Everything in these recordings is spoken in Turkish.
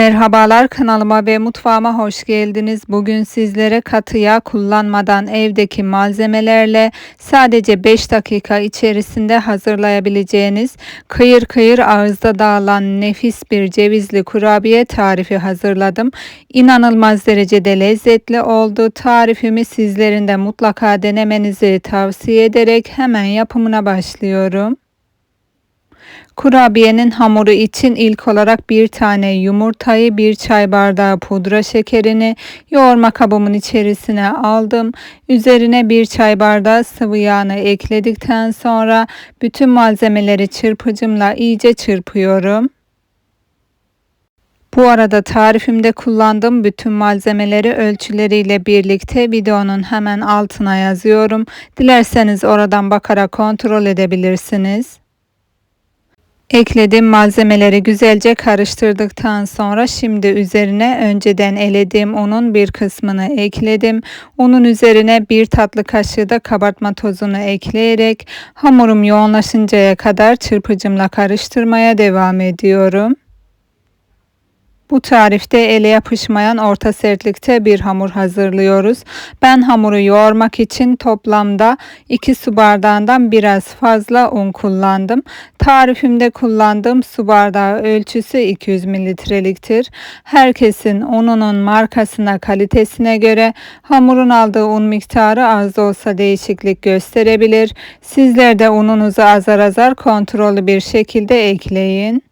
Merhabalar kanalıma ve mutfağıma hoş geldiniz. Bugün sizlere katı yağ kullanmadan evdeki malzemelerle sadece 5 dakika içerisinde hazırlayabileceğiniz kıyır kıyır ağızda dağılan nefis bir cevizli kurabiye tarifi hazırladım. İnanılmaz derecede lezzetli oldu. Tarifimi sizlerin de mutlaka denemenizi tavsiye ederek hemen yapımına başlıyorum. Kurabiyenin hamuru için ilk olarak bir tane yumurtayı, bir çay bardağı pudra şekerini yoğurma kabımın içerisine aldım. Üzerine bir çay bardağı sıvı yağını ekledikten sonra bütün malzemeleri çırpıcımla iyice çırpıyorum. Bu arada tarifimde kullandığım bütün malzemeleri ölçüleriyle birlikte videonun hemen altına yazıyorum. Dilerseniz oradan bakarak kontrol edebilirsiniz. Eklediğim malzemeleri güzelce karıştırdıktan sonra şimdi üzerine önceden elediğim unun bir kısmını ekledim. Unun üzerine bir tatlı kaşığı da kabartma tozunu ekleyerek hamurum yoğunlaşıncaya kadar çırpıcımla karıştırmaya devam ediyorum. Bu tarifte ele yapışmayan orta sertlikte bir hamur hazırlıyoruz. Ben hamuru yoğurmak için toplamda 2 su bardağından biraz fazla un kullandım. Tarifimde kullandığım su bardağı ölçüsü 200 mililitreliktir. Herkesin ununun markasına kalitesine göre hamurun aldığı un miktarı az da olsa değişiklik gösterebilir. Sizler de ununuzu azar azar kontrollü bir şekilde ekleyin.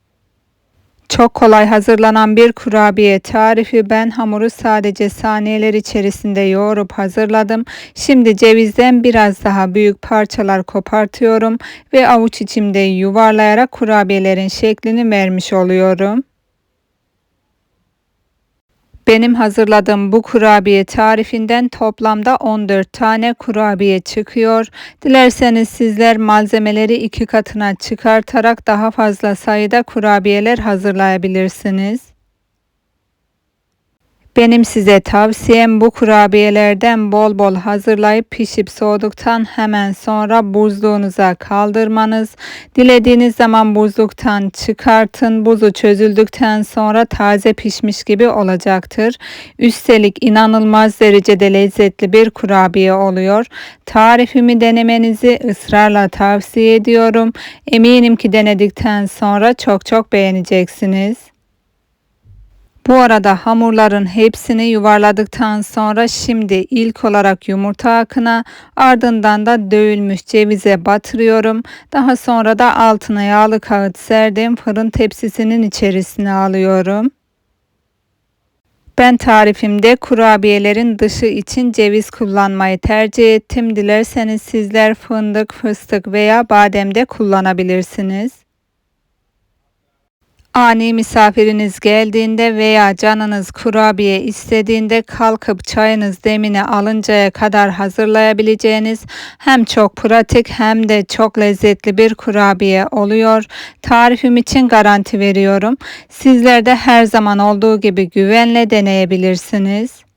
Çok kolay hazırlanan bir kurabiye tarifi. Ben hamuru sadece saniyeler içerisinde yoğurup hazırladım. Şimdi cevizden biraz daha büyük parçalar kopartıyorum ve avuç içimde yuvarlayarak kurabiyelerin şeklini vermiş oluyorum. Benim hazırladığım bu kurabiye tarifinden toplamda 14 tane kurabiye çıkıyor. Dilerseniz sizler malzemeleri iki katına çıkartarak daha fazla sayıda kurabiyeler hazırlayabilirsiniz. Benim size tavsiyem bu kurabiyelerden bol bol hazırlayıp pişip soğuduktan hemen sonra buzluğunuza kaldırmanız. Dilediğiniz zaman buzluktan çıkartın. Buzu çözüldükten sonra taze pişmiş gibi olacaktır. Üstelik inanılmaz derecede lezzetli bir kurabiye oluyor. Tarifimi denemenizi ısrarla tavsiye ediyorum. Eminim ki denedikten sonra çok çok beğeneceksiniz. Bu arada hamurların hepsini yuvarladıktan sonra şimdi ilk olarak yumurta akına ardından da dövülmüş cevize batırıyorum. Daha sonra da altına yağlı kağıt serdim fırın tepsisinin içerisine alıyorum. Ben tarifimde kurabiyelerin dışı için ceviz kullanmayı tercih ettim. Dilerseniz sizler fındık, fıstık veya badem de kullanabilirsiniz. Ani misafiriniz geldiğinde veya canınız kurabiye istediğinde kalkıp çayınız demine alıncaya kadar hazırlayabileceğiniz hem çok pratik hem de çok lezzetli bir kurabiye oluyor. Tarifim için garanti veriyorum. Sizler de her zaman olduğu gibi güvenle deneyebilirsiniz.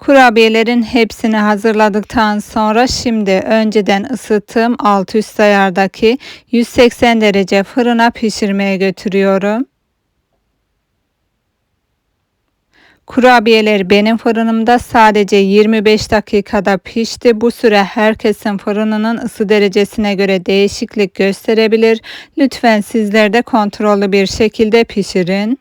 Kurabiyelerin hepsini hazırladıktan sonra şimdi önceden ısıttığım alt üst ayardaki 180 derece fırına pişirmeye götürüyorum. Kurabiyeler benim fırınımda sadece 25 dakikada pişti. Bu süre herkesin fırınının ısı derecesine göre değişiklik gösterebilir. Lütfen sizler de kontrollü bir şekilde pişirin.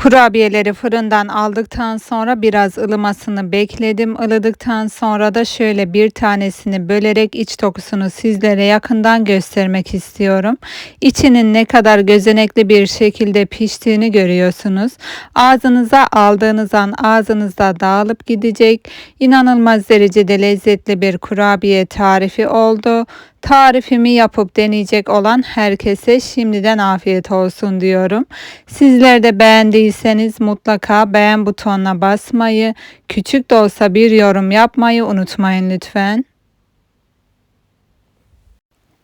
Kurabiyeleri fırından aldıktan sonra biraz ılımasını bekledim. Ilıdıktan sonra da şöyle bir tanesini bölerek iç dokusunu sizlere yakından göstermek istiyorum. İçinin ne kadar gözenekli bir şekilde piştiğini görüyorsunuz. Ağzınıza aldığınız an ağzınızda dağılıp gidecek. İnanılmaz derecede lezzetli bir kurabiye tarifi oldu. Tarifimi yapıp deneyecek olan herkese şimdiden afiyet olsun diyorum. Sizler de beğendiyseniz mutlaka beğen butonuna basmayı, küçük de olsa bir yorum yapmayı unutmayın lütfen.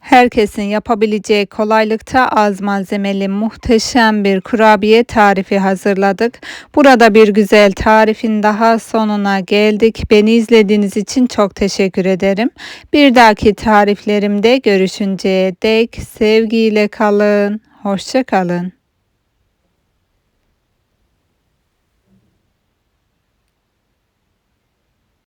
Herkesin yapabileceği kolaylıkta az malzemeli muhteşem bir kurabiye tarifi hazırladık. Burada bir güzel tarifin daha sonuna geldik. Beni izlediğiniz için çok teşekkür ederim. Bir dahaki tariflerimde görüşünceye dek sevgiyle kalın. Hoşça kalın.